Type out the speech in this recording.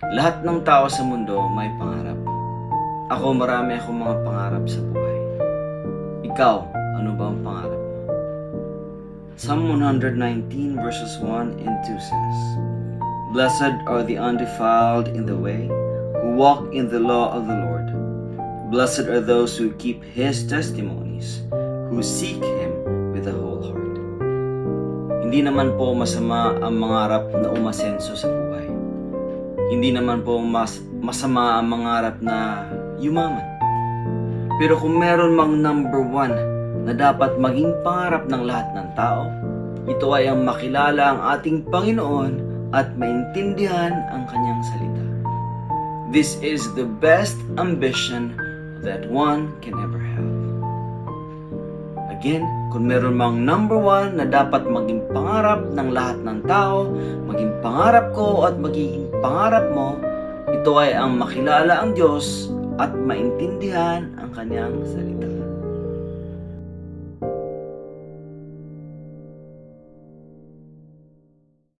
Lahat ng tao sa mundo may pangarap. Ako marami akong mga pangarap sa buhay. Ikaw, ano ba ang pangarap mo? Psalm 119 verses 1 and 2 says, Blessed are the undefiled in the way, who walk in the law of the Lord. Blessed are those who keep his testimonies, who seek him with the whole heart. Hindi naman po masama ang mangarap na umasenso sa. Hindi naman po mas masama ang mangarap na yumaman. Pero kung meron mang number one na dapat maging pangarap ng lahat ng tao, ito ay ang makilala ang ating Panginoon at maintindihan ang kanyang salita. This is the best ambition that one can ever have. Again, kung meron mang number one na dapat maging pangarap ng lahat ng tao, maging pangarap ko at magiging pangarap mo, ito ay ang makilala ang Diyos at maintindihan ang kanyang salita.